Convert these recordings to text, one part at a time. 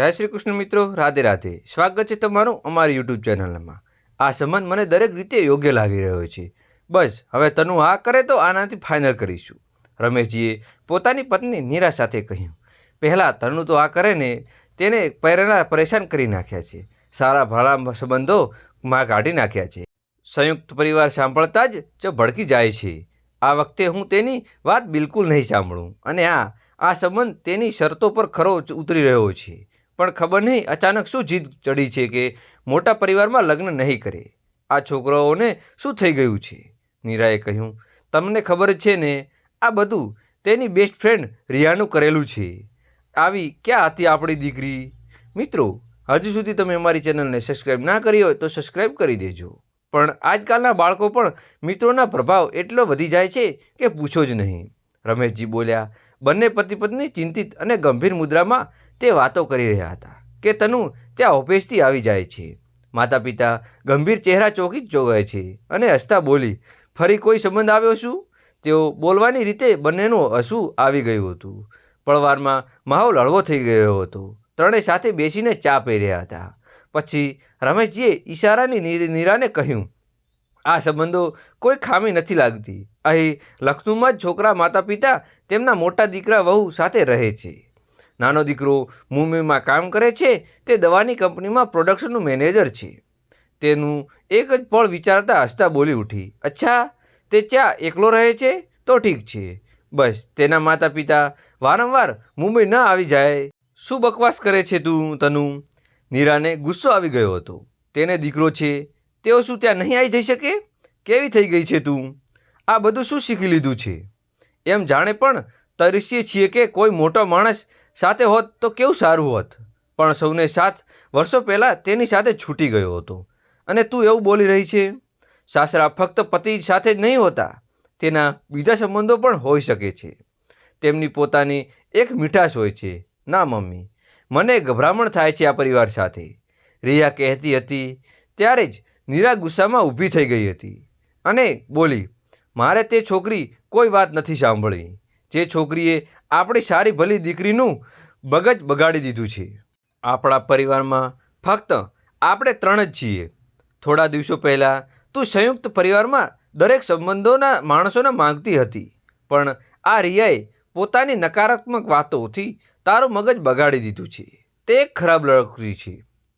જય શ્રી કૃષ્ણ મિત્રો, રાધે રાધે. સ્વાગત છે તમારું અમારી યુટ્યુબ ચેનલમાં આ સંબંધ મને દરેક રીતે યોગ્ય લાગી રહ્યો છે. બસ, હવે તનુ હા કરે તો આનાથી ફાઇનલ કરીશું. રમેશજીએ પોતાની પત્ની નીરા સાથે કહ્યું, પહેલાં તનુ તો આ કરે ને, તેને પહેરેલા પરેશાન કરી નાખ્યા છે. સારા ભાડા સંબંધો માં કાઢી નાખ્યા છે. સંયુક્ત પરિવાર સાંભળતા જ જ ભડકી જાય છે. આ વખતે હું તેની વાત બિલકુલ નહીં સાંભળું. અને આ આ સંબંધ તેની શરતો પર ખરો ઉતરી રહ્યો છે. પણ ખબર નહીં, અચાનક શું જીદ ચડી છે કે મોટા પરિવારમાં લગ્ન નહીં કરે? આ છોકરાઓને શું થઈ ગયું છે? નીરાએ કહ્યું, તમને ખબર છે ને, આ બધું તેની બેસ્ટ ફ્રેન્ડ રિયાનું કરેલું છે. આવી ક્યાં હતી આપણી દીકરી? મિત્રો, હજુ સુધી તમે અમારી ચેનલને સબસ્ક્રાઈબ ના કરી હોય તો સબસ્ક્રાઈબ કરી દેજો. પણ આજકાલના બાળકો પણ મિત્રોના પ્રભાવ એટલો વધી જાય છે કે પૂછો જ નહીં. રમેશજી બોલ્યા, બંને પતિ પત્ની ચિંતિત અને ગંભીર મુદ્રામાં તે વાતો કરી રહ્યા હતા કે તનુ ત્યાં ઓફિસથી આવી જાય છે. માતા પિતા ગંભીર ચહેરા ચોકી જ જોગાય છે અને હસતા બોલી, ફરી કોઈ સંબંધ આવ્યો શું? તેઓ બોલવાની રીતે બંનેનું હસવું આવી ગયું હતું. પળવારમાં માહોલ હળવો થઈ ગયો હતો. ત્રણેય સાથે બેસીને ચા પી રહ્યા હતા. પછી રમેશજીએ ઈશારાની નિરાને કહ્યું, આ સંબંધો કોઈ ખામી નથી લાગતી. અહીં લખનૌમાં જ છોકરા માતા પિતા તેમના મોટા દીકરા વહુ સાથે રહે છે. નાનો દીકરો મુંબઈમાં કામ કરે છે, તે દવાની કંપનીમાં પ્રોડક્શનનું મેનેજર છે. તેનું એક જ પળ વિચારતા હસતા બોલી ઉઠી, અચ્છા, તે ત્યાં એકલો રહે છે? તો ઠીક છે. બસ, તેના માતા પિતા વારંવાર મુંબઈ ન આવી જાય. શું બકવાસ કરે છે તું, તનુ? નીરાને ગુસ્સો આવી ગયો હતો. તેને દીકરો છે. તેઓ શું ત્યાં નહીં આવી જઈ શકે? કેવી થઈ ગઈ છે તું? આ બધું શું શીખી લીધું છે? એમ જાણે પણ તરસીએ છીએ કે કોઈ મોટો માણસ સાથે હોત તો કેવું સારું હોત? પણ સૌને સાત વર્ષો પહેલાં તેની સાથે છૂટી ગયો હતો. અને તું એવું બોલી રહી છે? સાસરા ફક્ત પતિ સાથે જ નહીં હોતા, તેના બીજા સંબંધો પણ હોઈ શકે છે. તેમની પોતાની એક મીઠાશ હોય છે, ના, મમ્મી, મને ગભરામણ થાય છે આ પરિવાર સાથે. રિયા કહેતી હતી, ત્યારે જ નીરા ગુસ્સામાં ઊભી થઈ ગઈ હતી. અને બોલી, મારે તે છોકરી કોઈ વાત નથી સાંભળી. જે છોકરીએ આપણી સારી ભલી દીકરીનું મગજ બગાડી દીધું છે. આપણા પરિવારમાં ફક્ત આપણે ત્રણ જ છીએ. થોડા દિવસો પહેલાં તું સંયુક્ત પરિવારમાં દરેક સંબંધોના માણસોને માંગતી હતી, પણ આ રિયાએ પોતાની નકારાત્મક વાતોથી તારું મગજ બગાડી દીધું છે. તે એક ખરાબ લડકડી છે.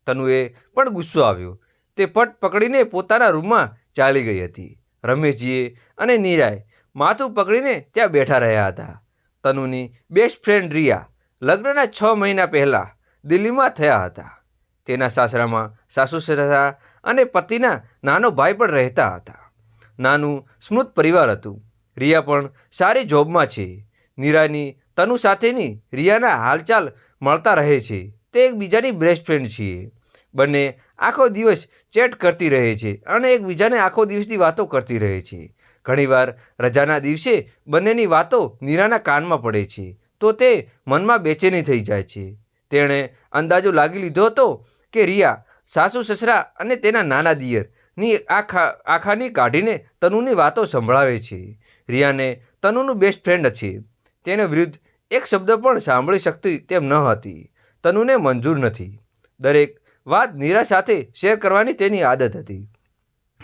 તનુએ પણ ગુસ્સો આવ્યો. તે પટ પકડીને પોતાના રૂમમાં ચાલી ગઈ હતી. રમેશજીએ અને નીરાએ માથું પકડીને ત્યાં બેઠા રહ્યા હતા. તનુની બેસ્ટ ફ્રેન્ડ રિયા લગ્નના છ મહિના પહેલાં દિલ્હીમાં થયા હતા. તેના સાસરામાં સાસુ સસરા અને પતિના નાનો ભાઈ પણ રહેતા હતા. નાનું, સ્મૃત પરિવાર હતું. રિયા પણ સારી જોબમાં છે. નીરાની, તનુ સાથેની રિયાના હાલચાલ મળતા રહે છે. તે એકબીજાની બેસ્ટ ફ્રેન્ડ છીએ. બંને આખો દિવસ ચેટ કરતી રહે છે અને એકબીજાને આખો દિવસની વાતો કરતી રહે છે. ઘણીવાર રજાના દિવસે બંનેની વાતો નીરાના કાનમાં પડે છે, તો તે મનમાં બેચેની થઈ જાય છે. તેણે અંદાજો લાગી લીધો હતો કે રિયા, સાસુ, સસરા અને તેના નાના દિયરની આખા, આખાની કાઢીને તનુની વાતો સંભળાવે છે. રિયાને તનુનું બેસ્ટ ફ્રેન્ડ છે. તેને વિરુદ્ધ એક શબ્દ પણ સાંભળી શકતી તેમ ન હતી. તનુને મંજૂર નથી. દરેક વાત નીરા સાથે શેર કરવાની તેની આદત હતી.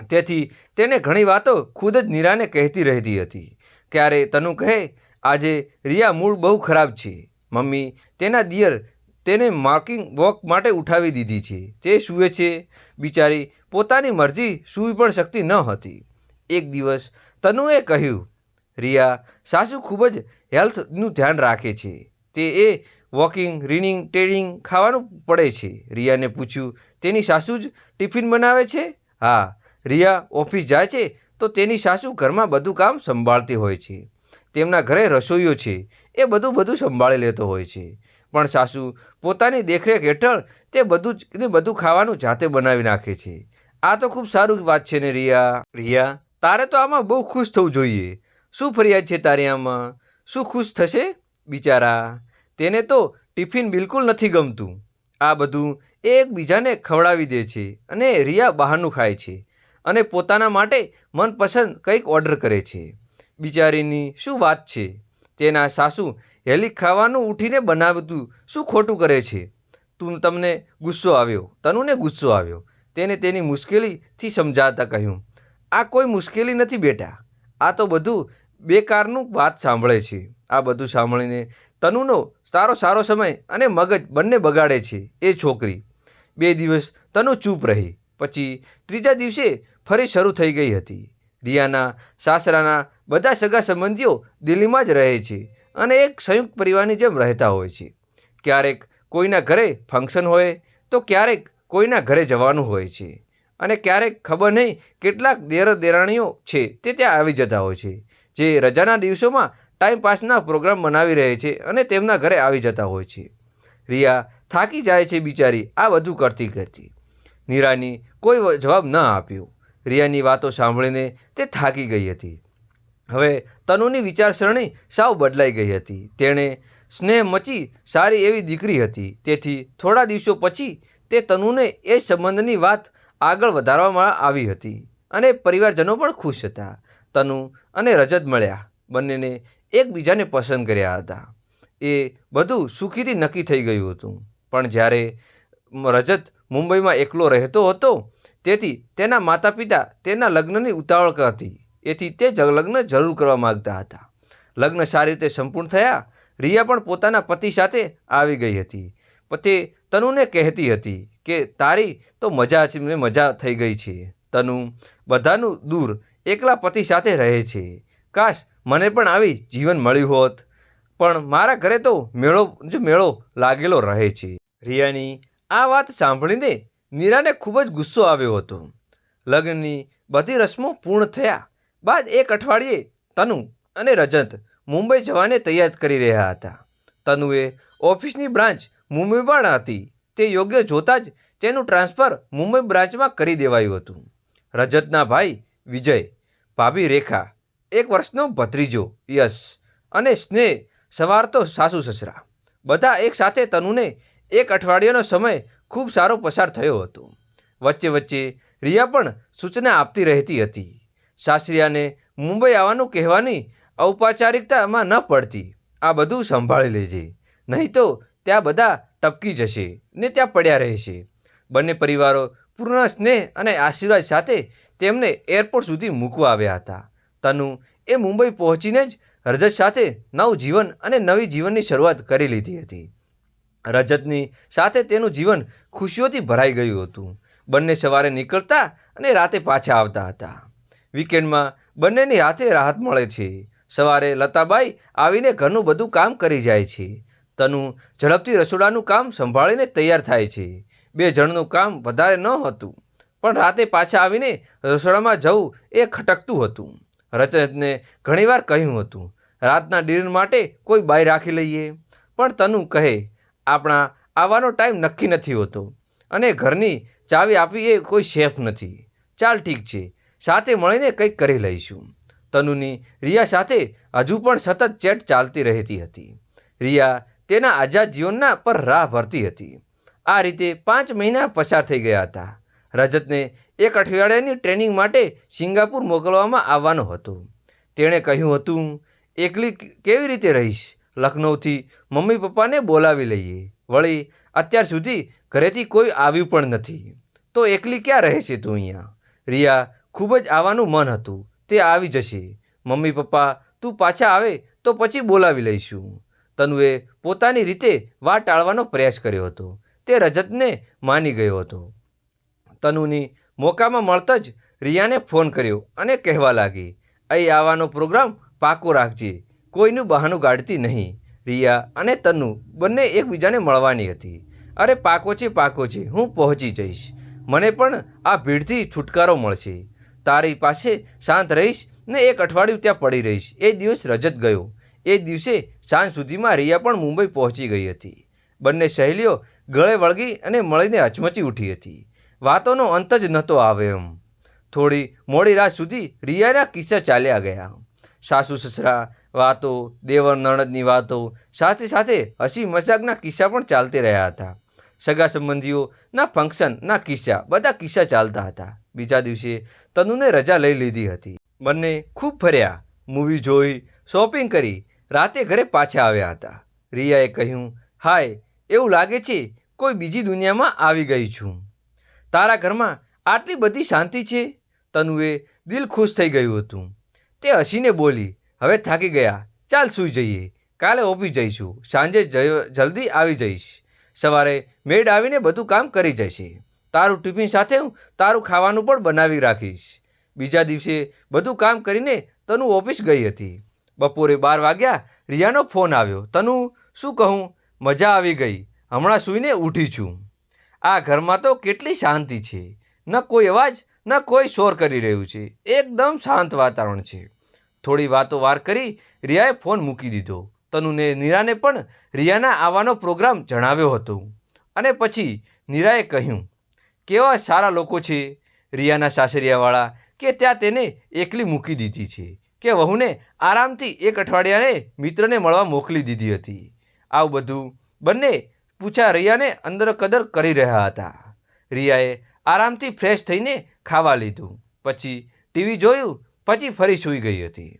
તેથી તેને ઘણી વાતો ખુદ જ નીરાને કહેતી રહેતી હતી. ક્યારે તનુ કહે, આજે રિયા મૂળ બહુ ખરાબ છે. મમ્મી, તેના દિયર તેને માર્કિંગ વોક માટે ઉઠાવી દીધી છે. તે સૂવે છે. બિચારી પોતાની મરજી સૂવી પણ શકતી ન હતી. એક દિવસ તનુએ કહ્યું, રિયા, સાસુ ખૂબ જ હેલ્થનું ધ્યાન રાખે છે. તે એ વોકિંગ રીનિંગ ટેડિંગ ખાવાનું પડે છે. રિયાને પૂછ્યું, તેની સાસુ જ ટિફિન બનાવે છે? હા. રિયા ઓફિસ જાય છે તો તેની સાસુ ઘરમાં બધું કામ સંભાળતી હોય છે. તેમના ઘરે રસોઈઓ છે, એ બધું બધું સંભાળી લેતો હોય છે. પણ સાસુ પોતાની દેખરેખ હેઠળ તે બધું જ બધું ખાવાનું જાતે બનાવી નાખે છે. આ તો ખૂબ સારું વાત છે ને રિયા? રિયા, તારે તો આમાં બહુ ખુશ થવું જોઈએ. શું ફરિયાદ છે તારી આમાં? શું ખુશ થશે? બિચારા, તેને તો ટિફિન બિલકુલ નથી ગમતું. આ બધું એકબીજાને ખવડાવી દે છે અને રિયા બહારનું ખાય છે. અને પોતાના માટે મનપસંદ કંઈક ઓર્ડર કરે છે. બિચારીની શું વાત છે? તેના સાસુ હેલી ખાવાનું ઉઠીને બનાવતું શું ખોટું કરે છે? તું તમને ગુસ્સો આવ્યો, તનુને ગુસ્સો આવ્યો. તેને તેની મુશ્કેલીથી સમજાવતા કહ્યું, આ કોઈ મુશ્કેલી નથી બેટા. આ તો બધું બેકારનું વાત સાંભળે છે. આ બધું સાંભળીને તનુનો સારો સારો સમય અને મગજ બંને બગાડે છે, એ છોકરી. બે દિવસ તનુ ચૂપ રહી. પછી ત્રીજા દિવસે ફરી શરૂ થઈ ગઈ હતી. રિયાના સાસરાના બધા સગા સંબંધીઓ દિલ્હીમાં જ રહે છે અને એક સંયુક્ત પરિવારની જેમ રહેતા હોય છે. ક્યારેક કોઈના ઘરે ફંક્શન હોય, તો ક્યારેક કોઈના ઘરે જવાનું હોય છે અને ક્યારેક ખબર નહીં કેટલાક દેર દેરાણીઓ છે તે ત્યાં આવી જતા હોય છે, જે રજાના દિવસોમાં ટાઈમ પાસના પ્રોગ્રામ બનાવી રહે છે અને તેમના ઘરે આવી જતા હોય છે. રિયા થાકી જાય છે બિચારી, આ બધું કરતી કરતી. નીરાની કોઈ જવાબ ન આપ્યો. રિયાની વાતો સાંભળીને તે થાકી ગઈ હતી. હવે તનુની વિચારસરણી સાવ બદલાઈ ગઈ હતી. તેણે સ્નેહ મચી સારી એવી દીકરી હતી. તેથી થોડા દિવસો પછી તે તનુને એ સંબંધની વાત આગળ વધારવામાં આવી હતી અને પરિવારજનો પણ ખુશ હતા. તનુ અને રજત મળ્યા. બંનેને એકબીજાને પસંદ કર્યા હતા. એ બધું સુખીથી નક્કી થઈ ગયું હતું. પણ જ્યારે રજત મુંબઈમાં એકલો રહેતો હતો તેથી તેના માતા પિતા તેના લગ્નની ઉતાવળ હતી એથી તે જ લગ્ન જરૂર કરવા માગતા હતા. લગ્ન સારી રીતે સંપૂર્ણ થયા, રિયા પણ પોતાના પતિ સાથે આવી ગઈ હતી. પતિ તનુને કહેતી હતી કે, તારી તો મજા મજા થઈ ગઈ છે. તનુ, બધાનું દૂર એકલા પતિ સાથે રહે છે. કાશ મને પણ આવી જીવન મળ્યું હોત. પણ મારા ઘરે તો મેળો જ મેળો લાગેલો રહે છે. રિયાની આ વાત સાંભળીને નીરાને ખૂબ જ ગુસ્સો આવ્યો હતો. લગ્નની બધી રસમો પૂર્ણ થયા બાદ એક અઠવાડિયે તનુ અને રજત મુંબઈ જવાને તૈયાર કરી રહ્યા હતા. તનુએ ઓફિસની બ્રાન્ચ મુંબઈમાં હતી. તે યોગ્ય જોતાં જ તેનું ટ્રાન્સફર મુંબઈ બ્રાન્ચમાં કરી દેવાયું હતું. રજતના ભાઈ વિજય, ભાભી રેખા, એક વર્ષનો ભત્રીજો યશ અને સ્નેહ, સવાર તો સાસુ સસરા. બધા એક સાથે તનુને એક અઠવાડિયાનો સમય ખૂબ સારો પસાર થયો હતો. વચ્ચે વચ્ચે રિયા પણ સૂચના આપતી રહેતી હતી. સાસરિયાને મુંબઈ આવવાનું કહેવાની ઔપચારિકતામાં ન પડતી. આ બધું સંભાળી લેજે. નહીં તો ત્યાં બધા ટપકી જશે ને ત્યાં પડ્યા રહેશે. બંને પરિવારો પૂર્ણ સ્નેહ અને આશીર્વાદ સાથે તેમને એરપોર્ટ સુધી મૂકવા આવ્યા હતા. તનુ એ મુંબઈ પહોંચીને જ રજત સાથે નવ જીવન અને નવી જીવનની શરૂઆત કરી લીધી હતી. રજતની સાથે તેનું જીવન ખુશીઓથી ભરાઈ ગયું હતું. બંને સવારે નીકળતા અને રાતે પાછા આવતા હતા. વીકેન્ડમાં બંનેની હાથે રાહત મળે છે. સવારે લતાબાઈ આવીને ઘરનું બધું કામ કરી જાય છે. તનુ ઝડપથી રસોડાનું કામ સંભાળીને તૈયાર થાય છે. બે જણનું કામ વધારે ન હતું, પણ રાતે પાછા આવીને રસોડામાં જવું એ ખટકતું હતું. રચતને ઘણીવાર કહ્યું હતું, રાતના ડિનર માટે કોઈ બાઈ રાખી લઈએ. પણ તનુ કહે આપણા આવવાનો ટાઈમ નક્કી નથી હોતો. અને ઘરની ચાવી આપવી એ કોઈ શેફ નથી. ચાલ ઠીક છે. સાથે મળીને કંઈક કરી લઈશું. તનુની રિયા સાથે હજુ પણ સતત ચેટ ચાલતી રહેતી હતી. રિયા તેના આઝાદ જીવનના પર રાહ ભરતી હતી. આ રીતે પાંચ મહિના પસાર થઈ ગયા હતા. રજતને એક અઠવાડિયાની ટ્રેનિંગ માટે સિંગાપુર મોકલવામાં આવવાનો હતો. તેણે કહ્યું હતું, એકલી કેવી રીતે રહીશ? લખનૌથી મમ્મી પપ્પાને બોલાવી લઈએ. વળી અત્યાર સુધી ઘરેથી કોઈ આવ્યું પણ નથી. તો એકલી ક્યાં રહે છે તું અહીંયા? રિયા, ખૂબ જ આવવાનું મન હતું. તે આવી જશે. મમ્મી પપ્પા, તું પાછા આવે તો પછી બોલાવી લઈશું. તનુએ પોતાની રીતે વાત ટાળવાનો પ્રયાસ કર્યો હતો. તે રજતને માની ગયો હતો. તનુની મોકામાં મળતા જ રિયાને ફોન કર્યો અને કહેવા લાગી, અહીં આવવાનો પ્રોગ્રામ પાકો રાખજે. કોઈનું બહાનું ગાઢતી નહીં. રિયા અને તનુ બંને એકબીજાને મળવાની હતી. અરે પાકો છે પાકો છે, હું પહોંચી જઈશ. મને પણ આ ભીડથી છુટકારો મળશે. તારી પાસે શાંત રહીશ ને એક અઠવાડિયું ત્યાં પડી રહીશ. એ દિવસ રજત ગયો. એ દિવસે સાંજ સુધીમાં રિયા પણ મુંબઈ પહોંચી ગઈ હતી. બંને સહેલીઓ ગળે વળગી અને મળીને હચમચી ઉઠી હતી. વાતોનો અંત જ નહોતો આવે એમ. થોડી મોડી રાત સુધી રિયાના કિસ્સા ચાલ્યા ગયા. સાસુ સસરા વાતો, દેવર નણદની વાતો, સાથે સાથે હસી મજાકના કિસ્સા પણ ચાલતી રહ્યા હતા. સગા સંબંધીઓના ફંક્શનના કિસ્સા, બધા કિસ્સા ચાલતા હતા. બીજા દિવસે તનુને રજા લઈ લીધી હતી. બંને ખૂબ ફર્યા મૂવી જોઈ શોપિંગ કરી, રાતે ઘરે પાછા આવ્યા હતા. રિયાએ કહ્યું, હાય, એવું લાગે છે કોઈ બીજી દુનિયામાં આવી ગઈ છું. તારા ઘરમાં આટલી બધી શાંતિ છે? તનુએ દિલ ખુશ થઈ ગયું હતું. તે હસીને બોલી, હવે થાકી ગયા. ચાલ સૂઈ જઈએ. કાલે ઓફિસ જઈશું. સાંજે જલ્દી આવી જઈશ. સવારે મેડ આવીને બધું કામ કરી જશે. તારું ટિફિન સાથે હું તારું ખાવાનું પણ બનાવી રાખીશ. બીજા દિવસે બધું કામ કરીને તનુ ઓફિસ ગઈ હતી. બપોરે બાર વાગ્યા રિયાનો ફોન આવ્યો. તનુ, શું કહું? મજા આવી ગઈ. હમણાં સૂઈને ઉઠી છું. આ ઘરમાં તો કેટલી શાંતિ છે. ન કોઈ અવાજ ન કોઈ શોર કરી રહ્યું છે. એકદમ શાંત વાતાવરણ છે. થોડી વાતો વાર કરી રિયાએ ફોન મૂકી દીધો. તનુને નીરાને પણ રિયાના આવવાનો પ્રોગ્રામ જણાવ્યો હતો. અને પછી નીરાએ કહ્યું, કેવા સારા લોકો છે રિયાના સાસરિયાવાળા કે ત્યાં તેને એકલી મૂકી દીધી છે. કે વહુને આરામથી એક અઠવાડિયાને મિત્રને મળવા મોકલી દીધી હતી. આવું બધું બંને પૂછા રિયાને અંદર કદર કરી રહ્યા હતા. રિયાએ આરામથી ફ્રેશ થઈને ખાવા લીધું. પછી ટીવી જોયું, પછી ફરી સૂઈ ગઈ હતી.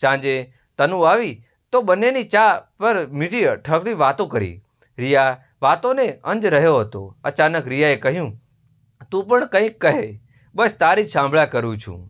સાંજે તનુ આવી તો બંનેની ચા પર મીઠી ઠગરી વાતો કરી. રિયા વાતોને અંજ રહ્યો હતો. અચાનક રિયાએ કહ્યું, તું પણ કંઈક કહે. બસ તારી જ સાંભળ્યા કરું છું.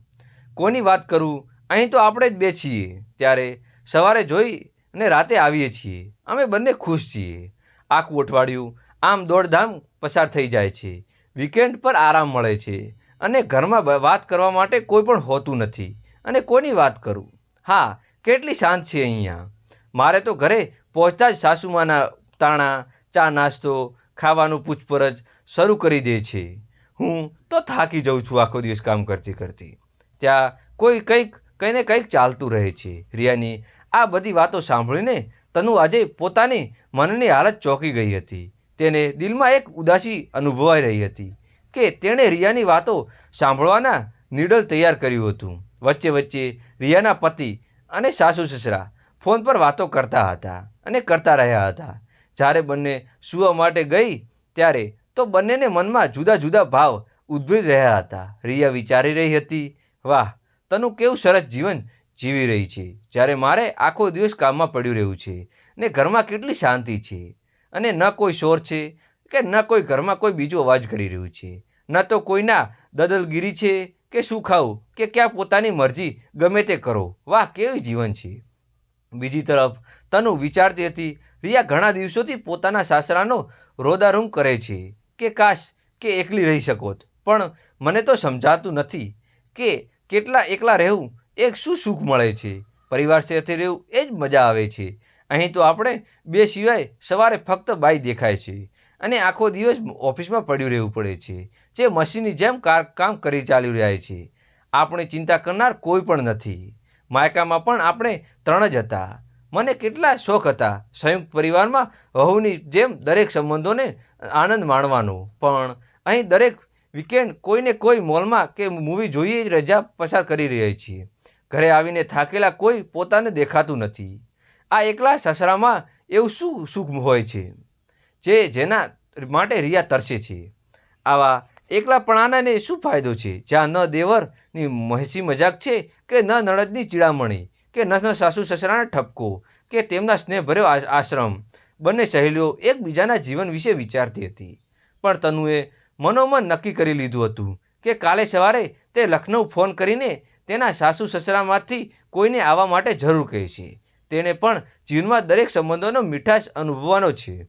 કોની વાત કરું? અહીં તો આપણે જ બે છીએ. ત્યારે સવારે જોઈ અને રાતે આવીએ છીએ. અમે બંને ખુશ છીએ. આખું અઠવાડિયું આમ દોડધામ પસાર થઈ જાય છે. વીકેન્ડ પર આરામ મળે છે અને ઘરમાં વાત કરવા માટે કોઈ પણ હોતું નથી. અને કોની વાત કરું? હા, કેટલી શાંત છે અહીંયા. મારે તો ઘરે પહોંચતા જ સાસુમાના તાણા, ચા નાસ્તો, ખાવાનું પૂછપરછ શરૂ કરી દે છે. હું તો થાકી જાઉં છું આખો દિવસ કામ કરતી કરતી. ત્યાં કોઈ કંઈક, કંઈને કંઈક ચાલતું રહે છે. રિયાની આ બધી વાતો સાંભળીને તનુ આજે પોતાની મનની હાલત ચોંકી ગઈ હતી. તેને દિલમાં એક ઉદાસી અનુભવાઈ રહી હતી કે તેણે રિયાની વાતો સાંભળવાના નીડલ તૈયાર કર્યું હતું. વચ્ચે વચ્ચે રિયાના પતિ અને સાસુ સસરા ફોન પર વાતો કરતા હતા અને કરતા રહ્યા હતા. જ્યારે બંને સૂવા માટે ગઈ ત્યારે તો બંનેને મનમાં જુદા જુદા ભાવ ઉદ્ભવી રહ્યા હતા. રિયા વિચારી રહી હતી, વાહ, તનું કેવું સરસ જીવન જીવી રહી છે. જ્યારે મારે આખો દિવસ કામમાં પડ્યું રહ્યું છે ને ઘરમાં કેટલી શાંતિ છે. અને ન કોઈ શોર છે કે ન કોઈ ઘરમાં કોઈ બીજો અવાજ કરી રહ્યું છે. ન તો કોઈના દદલગીરી છે કે શું ખાવું, કે ક્યાં પોતાની મરજી ગમે તે કરો. વાહ, કેવું જીવન છે. બીજી તરફ, તનુ વિચારતી હતી, રિયા ઘણા દિવસોથી પોતાના સાસરાનો રોદારૂમ કરે છે. કે કાશ, કે એકલી રહી શકોત. પણ મને તો સમજાતું નથી કે કેટલા એકલા રહેવું, એક શું સુખ મળે છે? પરિવાર સાથે રહેવું, એ જ મજા આવે છે. અહીં તો આપણે બે સિવાય સવારે ફક્ત બાઈ દેખાય છે. અને આખો દિવસ ઓફિસમાં પડ્યું રહેવું પડે છે, જે મશીનની જેમ કામ કરી ચાલી રહ્યા છે. આપણે ચિંતા કરનાર કોઈ પણ નથી. માયકામાં પણ આપણે ત્રણ જ હતા. મને કેટલા શોખ હતા સંયુક્ત પરિવારમાં વહુની જેમ દરેક સંબંધોને આનંદ માણવાનો. પણ અહીં દરેક વીકેન્ડ કોઈને કોઈ મોલમાં કે મૂવી જોઈએ રજા પસાર કરી રહ્યા છીએ. ઘરે આવીને થાકેલા કોઈ પોતાને દેખાતું નથી. આ એકલા સસરામાં એવું શું સુખ હોય છે? જે જેના માટે રિયા તરસે છે. આવા એકલાપણાને શું ફાયદો છે? જ્યાં ન દેવરની મહેસી મજાક છે કે ન નણદની ચીડામણી કે ન સાસુ સસરાના ઠપકો કે તેમના સ્નેહભર્યો આશ્રમ. બંને સહેલીઓ એકબીજાના જીવન વિશે વિચારતી હતી. પણ તનુએ મનોમન નક્કી કરી લીધું હતું કે કાલે સવારે તે લખનઉ ફોન કરીને તેના સાસુ સસરામાંથી કોઈને આવવા માટે જરૂર કહેશે તેણે પણ જીવનમાં દરેક સંબંધોનો મીઠાશ અનુભવવાનો છે.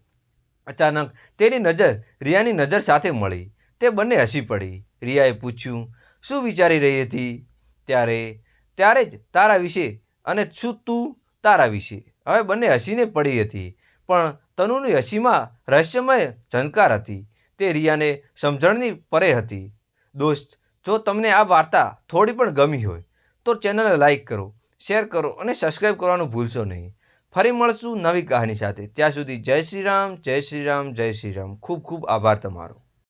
અચાનક તેની નજર રિયાની નજર સાથે મળી. તે બંને હસી પડી. રિયાએ પૂછ્યું, શું વિચારી રહી હતી? ત્યારે ત્યારે જ તારા વિશે અને શું તું તારા વિશે. હવે બંને હસીને પડી હતી. પણ તનુની હસીમાં રહસ્યમય ઝંકાર હતી. તે રિયાને સમજણની પરે હતી. દોસ્ત, જો તમને આ વાર્તા થોડી પણ ગમી હોય, તો ચેનલને લાઈક કરો. શેર કરો અને સબસ્ક્રાઈબ કરવાનું ભૂલશો નહીં. ફરી મળશું નવી કહાની સાથે. ત્યાં સુધી જય શ્રી રામ, જય શ્રી રામ, જય શ્રી રામ. ખૂબ ખૂબ આભાર તમારો.